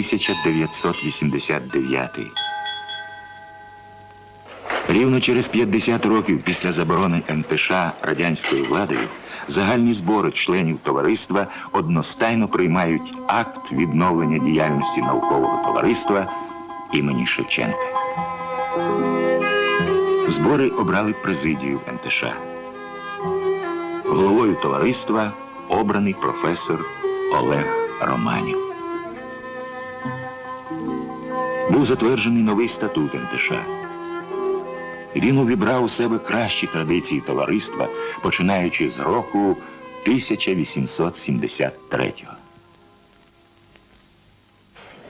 1989. Рівно через 50 років після заборони НТШ радянською владою загальні збори членів товариства одностайно приймають акт відновлення діяльності наукового товариства імені Шевченка. Збори обрали президію НТШ. Головою товариства обраний професор Олег Романів. Був затверджений новий статут НТШ. Він увібрав у себе кращі традиції товариства, починаючи з року 1873-го.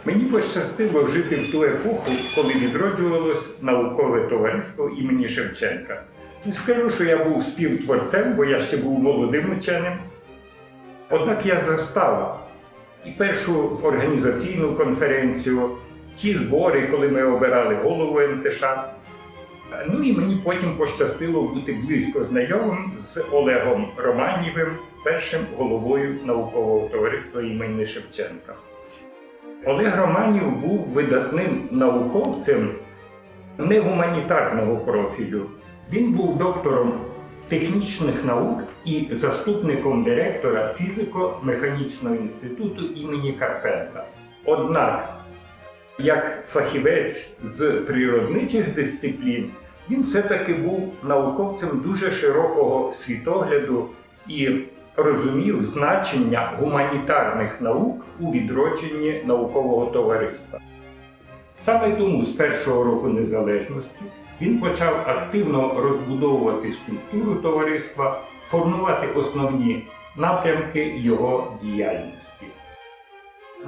Мені пощастило жити в ту епоху, коли відроджувалось наукове товариство імені Шевченка. Не скажу, що я був співтворцем, бо я ще був молодим ученим. Однак я застав і першу організаційну конференцію, ті збори, коли ми обирали голову НТШ. Ну і мені потім пощастило бути близько знайомим з Олегом Романівим, першим головою наукового товариства імені Шевченка. Олег Романів був видатним науковцем не гуманітарного профілю. Він був доктором технічних наук і заступником директора фізико-механічного інституту імені Карпенка. Однак, як фахівець з природничих дисциплін, він все-таки був науковцем дуже широкого світогляду і розумів значення гуманітарних наук у відродженні наукового товариства. Саме тому з першого року незалежності він почав активно розбудовувати структуру товариства, формувати основні напрямки його діяльності.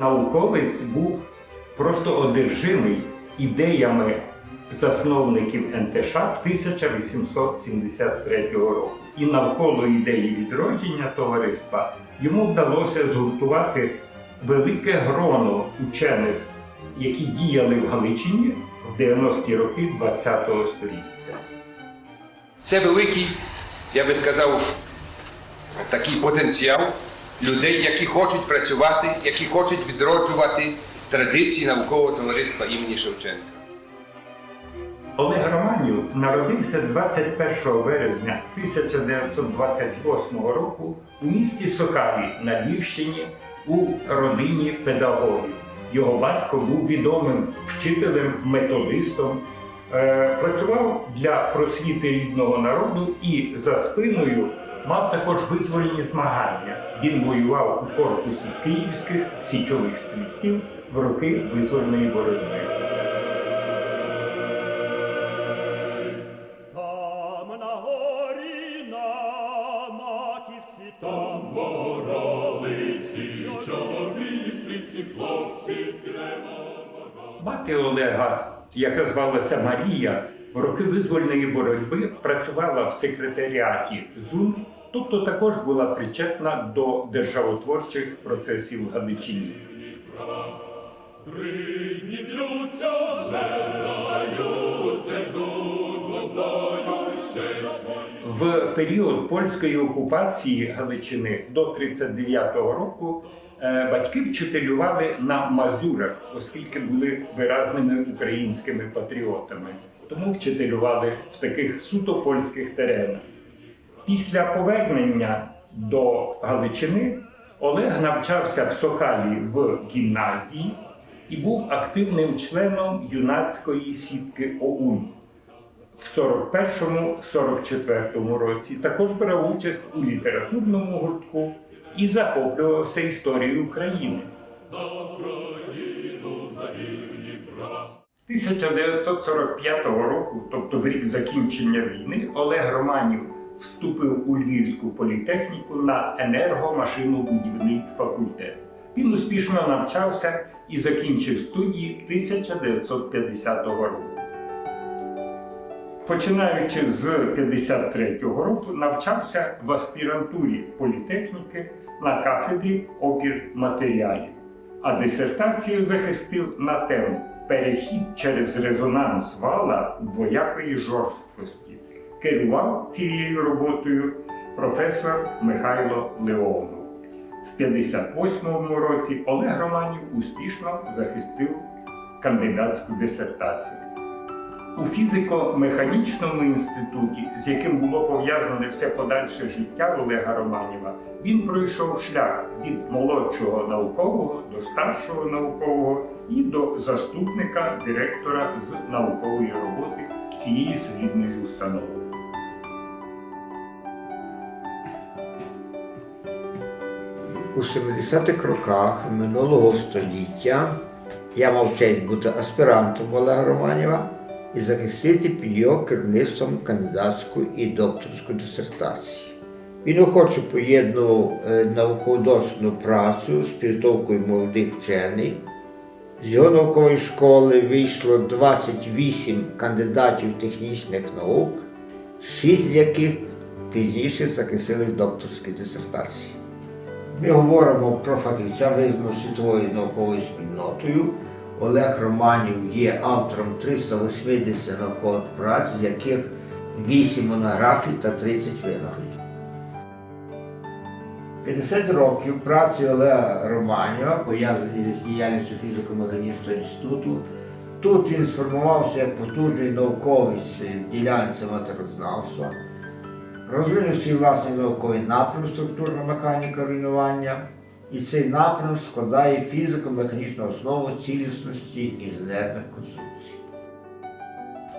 Науковець був просто одержимий ідеями засновників НТШ 1873 року. І навколо ідеї відродження товариства йому вдалося згуртувати велике гроно учених, які діяли в Галичині в 90-ті роки ХХ століття. Це великий, я би сказав, такий потенціал людей, які хочуть працювати, які хочуть відроджувати традиції наукового товариства імені Шевченка. Олег Романів народився 21 березня 1928 року у місті Сокаві на Львівщині у родині педагогів. Його батько був відомим вчителем, методистом, е, працював для просвіти рідного народу і за спиною мав також визвольні змагання. Він воював у корпусі київських січових стрільців в роки визвольної боротьби. Там на горі на маківці, там чорні стрільці, хлопці Мати Олега, яка звалася Марія, в роки визвольної боротьби працювала в секретаріаті ЗУН, тобто також була причетна до державотворчих процесів в Галичині. Рідні б'ються, вже здаються, йдуть водою. В період польської окупації Галичини до 39-го року е, батьки вчителювали на Мазурах, оскільки були виразними українськими патріотами. Тому вчителювали в таких суто польських теренах. Після повернення до Галичини Олег навчався в Сокалі в гімназії і був активним членом юнацької сітки ОУН. В 41-44 році також брав участь у літературному гуртку і захоплювався історією України. За Україну, за рівні права. 1945 року, тобто в рік закінчення війни, Олег Романів вступив у Львівську політехніку на енергомашинобудівний факультет. Він успішно навчався і закінчив студії 1950 року. Починаючи з 53-го року, навчався в аспірантурі політехніки на кафедрі опір матеріалів, а дисертацію захистив на тему Перехід через резонанс вала двоякої жорсткості. Керував цією роботою професор Михайло Леонов. В 58-му році Олег Романів успішно захистив кандидатську дисертацію. У фізико-механічному інституті, з яким було пов'язане все подальше життя Олега Романіва, він пройшов шлях від молодшого наукового до старшого наукового і до заступника директора з наукової роботи цієї солідної установи. У 70-х роках минулого століття я мав честь бути аспірантом Олега Романєва і захистити під його керівництвом кандидатську і докторську дисертації. Він охоче поєднував е, науково-дослідну працю з підготовкою молодих вчених. З його наукової школи вийшло 28 кандидатів технічних наук, 6 з яких пізніше захистили докторські дисертації. Ми говоримо про фахівця, визнаного світовою науковою спільнотою. Олег Романів є автором 380 наукових праць, з яких 8 монографій та 30 винаходів. 50 років праці Олега Романєва, пов'язані з діяльністю фізико-механічного інституту. Тут він сформувався як потужний науковець в ділянці матерознавства, розвинув свій власний науковий напрям структурна механіка руйнування, і цей напрям складає фізико-механічну основу цілісності інженерних конструкцій.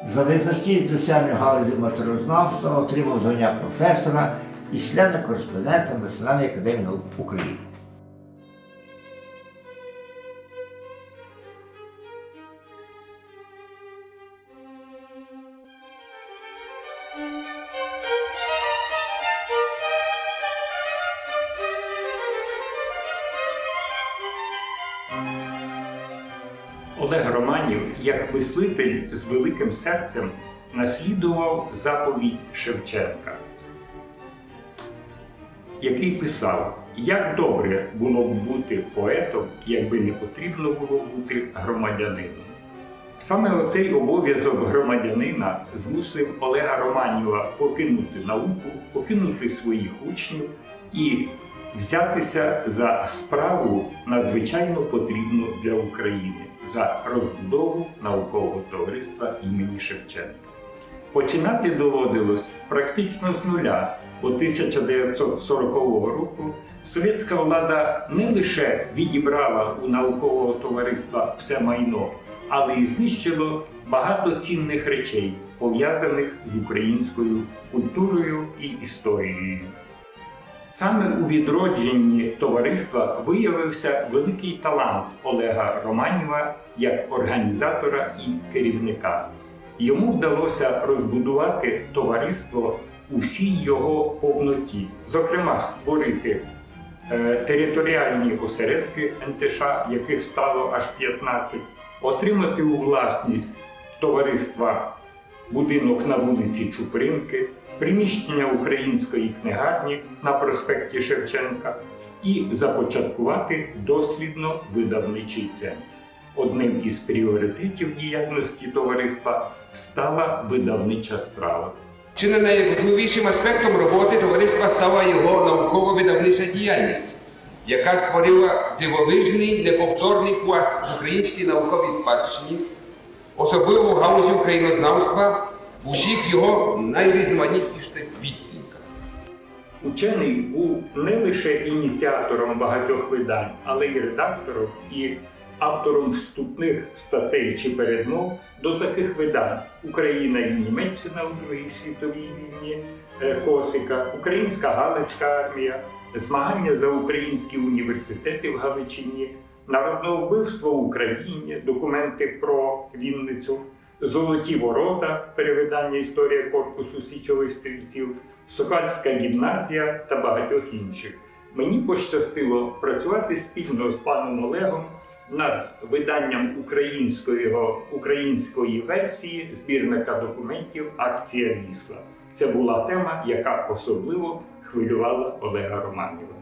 За визначні досягнення галузі матеріознавства отримав звання професора і члена кореспондента Національної академії наук України. Як мислитель з великим серцем, наслідував заповідь Шевченка, який писав, як добре було б бути поетом, якби не потрібно було бути громадянином. Саме оцей обов'язок громадянина змусив Олега Романєва покинути науку, покинути своїх учнів і взятися за справу надзвичайно потрібну для України за розбудову наукового товариства імені Шевченка. Починати доводилось практично з нуля. Бо 1940 року совєтська влада не лише відібрала у наукового товариства все майно, але й знищило багато цінних речей, пов'язаних з українською культурою і історією. Саме у відродженні товариства виявився великий талант Олега Романєва як організатора і керівника. Йому вдалося розбудувати товариство у всій його повноті, зокрема, створити е, територіальні осередки НТШ, яких стало аж 15, отримати у власність товариства будинок на вулиці Чупринки, приміщення української книгарні на проспекті Шевченка і започаткувати дослідно видавничий центр. Одним із пріоритетів діяльності товариства стала видавнича справа. Чи не найважливішим аспектом роботи товариства стала його науково-видавнича діяльність, яка створила дивовижний неповторний пласт в українській науковій спадщині, особливо в галузі українознавства усіх його найрізноманітніших відтінках. Учений був не лише ініціатором багатьох видань, але й редактором і автором вступних статей чи передмов до таких видань Україна і Німеччина у Другій світовій війні е, Косика, Українська Галицька армія, змагання за українські університети в Галичині, народне вбивство в Україні, документи про Вінницю, Золоті ворота, перевидання історія корпусу січових стрільців, Сокальська гімназія та багатьох інших. Мені пощастило працювати спільно з паном Олегом над виданням української, української версії збірника документів Акція Вісла. Це була тема, яка особливо хвилювала Олега Романєва.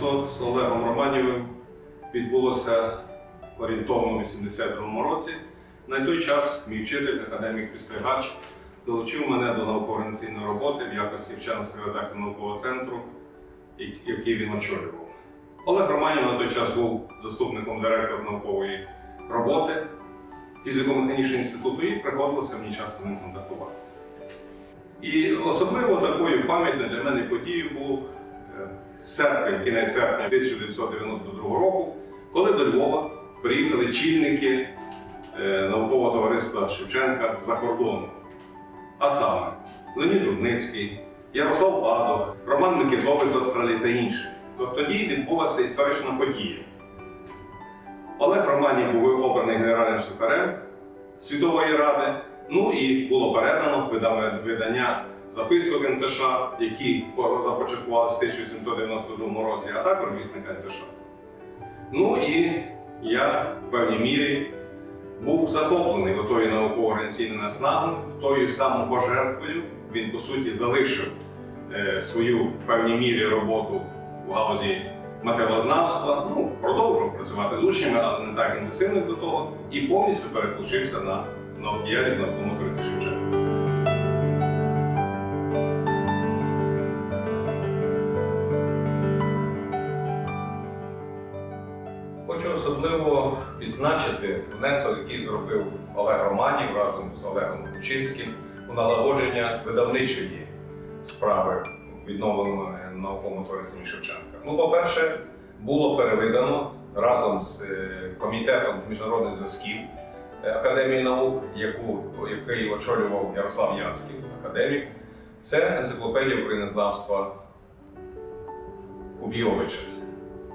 Знайомство з Олегом Романівим відбулося орієнтовно у 82-му році. На той час мій вчитель, академік Пістригач, залучив мене до науково-організаційної роботи в якості вченого західного наукового центру, який він очолював. Олег Романів на той час був заступником директора наукової роботи фізико-механічного інституту і приходилося мені часто ним контактувати. І особливо такою пам'ятною для мене подією був серпень, кінець серпня 1992 року, коли до Львова приїхали чільники е, наукового товариства Шевченка з-за кордону. А саме Леонід Рудницький, Ярослав Падов, Роман Микитович з Австралії та інші. Тоді відбулася історична подія. Олег Романів був обраний генеральним секретарем Світової Ради. Ну і було передано видання записок НТШ, які започаткувалися в 1892 році, а також вісник НТШ. Ну і я в певній мірі був захоплений до тої науково-організаційної наснаги, тою самопожертвою. Він, по суті, залишив е, свою в певній мірі роботу в галузі матеріалознавства, ну, продовжував працювати з учнями, але не так інтенсивно до того, і повністю переключився на, на діяльність навколо Тараса Шевченка. Відзначити внесок, який зробив Олег Романів разом з Олегом Кучинським у налагодження видавничої справи відновленої науковому товаристві Шевченка. Ну, по-перше, було перевидано разом з е, комітетом міжнародних зв'язків е, Академії наук, яку, який очолював Ярослав Янський, академік. Це енциклопедія українознавства Убійовича.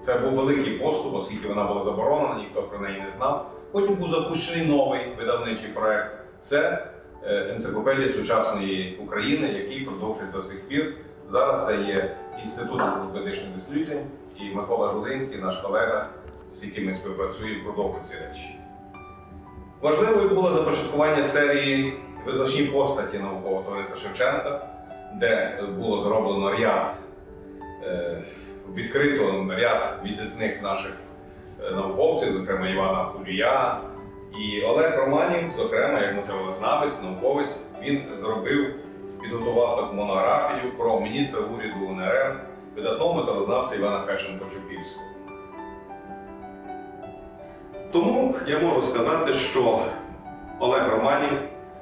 Це був великий поступ, оскільки вона була заборонена, ніхто про неї не знав. Потім був запущений новий видавничий проект. Це е, енциклопедія сучасної України, який продовжує до сих пір. Зараз це є інститут енциклопедичних досліджень і Микола Жулинський, наш колега, з яким ми співпрацюємо, продовжує ці речі. Важливою було започаткування серії визначні постаті наукового товариства Шевченка, де було зроблено ряд е, відкрито ряд відданих наших е, науковців, зокрема Івана Кулія. І Олег Романів, зокрема, як матеріалознавець, науковець, він зробив, підготував таку монографію про міністра уряду УНР, видатного матеріалознавця Івана Фешенко Чупівського. Тому я можу сказати, що Олег Романів,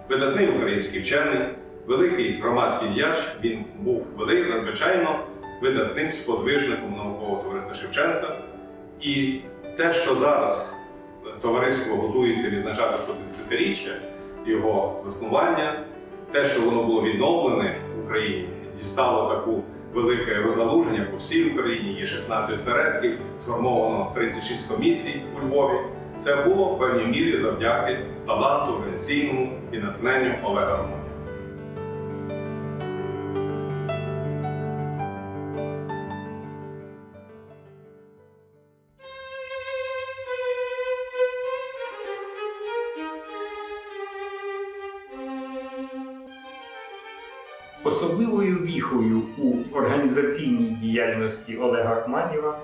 видатний український вчений, великий громадський діяч, він був великий, надзвичайно видатним сподвижником наукового товариства Шевченка. І те, що зараз товариство готується відзначати 150-річчя його заснування, те, що воно було відновлене в Україні, дістало таку велике розгалуження по всій Україні. Є 16 середків, сформовано 36 комісій у Львові. Це було в певній мірі завдяки таланту, організаційному і натхненню Олега Романа. У організаційній діяльності Олега Романіва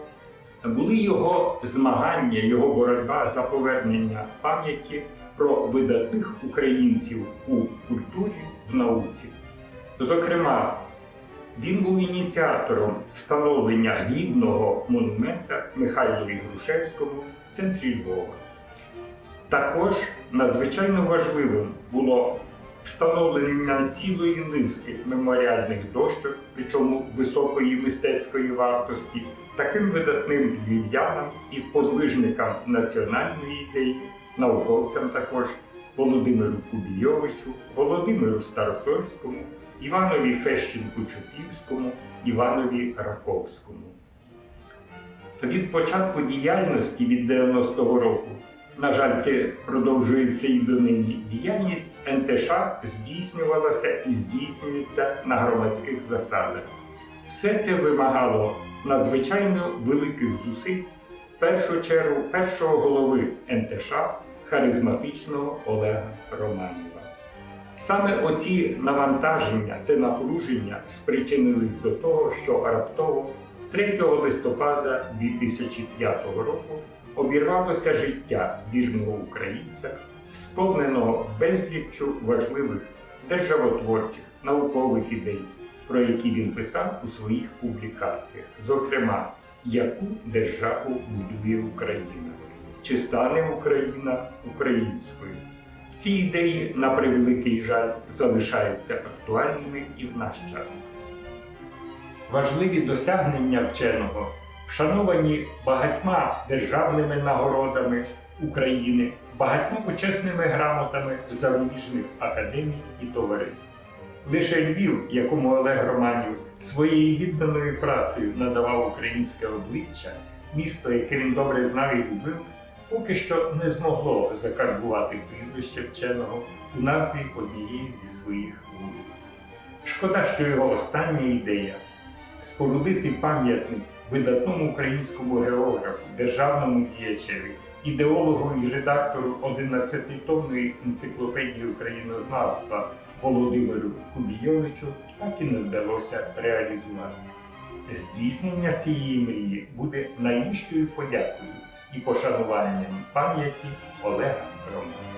були його змагання, його боротьба за повернення пам'яті про видатних українців у культурі в науці. Зокрема, він був ініціатором встановлення гідного монумента Михайлові Грушевському в центрі Львова. Також надзвичайно важливим було встановлення цілої низки меморіальних дощок, причому високої мистецької вартості, таким видатним львів'янам і подвижникам національної ідеї, науковцям також Володимиру Кубійовичу, Володимиру Старосольському, Іванові Фещенку Чупівському, Іванові Раковському. Від початку діяльності від 90-го року на жаль, це продовжується і донині. Діяльність НТШ здійснювалася і здійснюється на громадських засадах. Все це вимагало надзвичайно великих зусиль, в першу чергу першого голови НТШ, харизматичного Олега Романова. Саме оці навантаження, це напруження спричинились до того, що раптово 3 листопада 2005 року обірвалося життя вірного українця, сповненого безліччю важливих державотворчих, наукових ідей, про які він писав у своїх публікаціях, зокрема, яку державу будує Україна, чи стане Україна українською. Ці ідеї, на превеликий жаль, залишаються актуальними і в наш час. Важливі досягнення вченого вшановані багатьма державними нагородами України, багатьма почесними грамотами зарубіжних академій і товариств. Лише Львів, якому Олег Романів своєю відданою працею надавав українське обличчя, місто, яке він добре знав і любив, поки що не змогло закарбувати прізвище вченого у назві однієї зі своїх вулиць. Шкода, що його остання ідея спорудити пам'ятник видатному українському географу, державному діячеві, ідеологу і редактору 11-томної енциклопедії українознавства Володимиру Кубійовичу так і не вдалося реалізувати. Здійснення цієї мрії буде найвищою подякою і пошануванням пам'яті Олега Романа.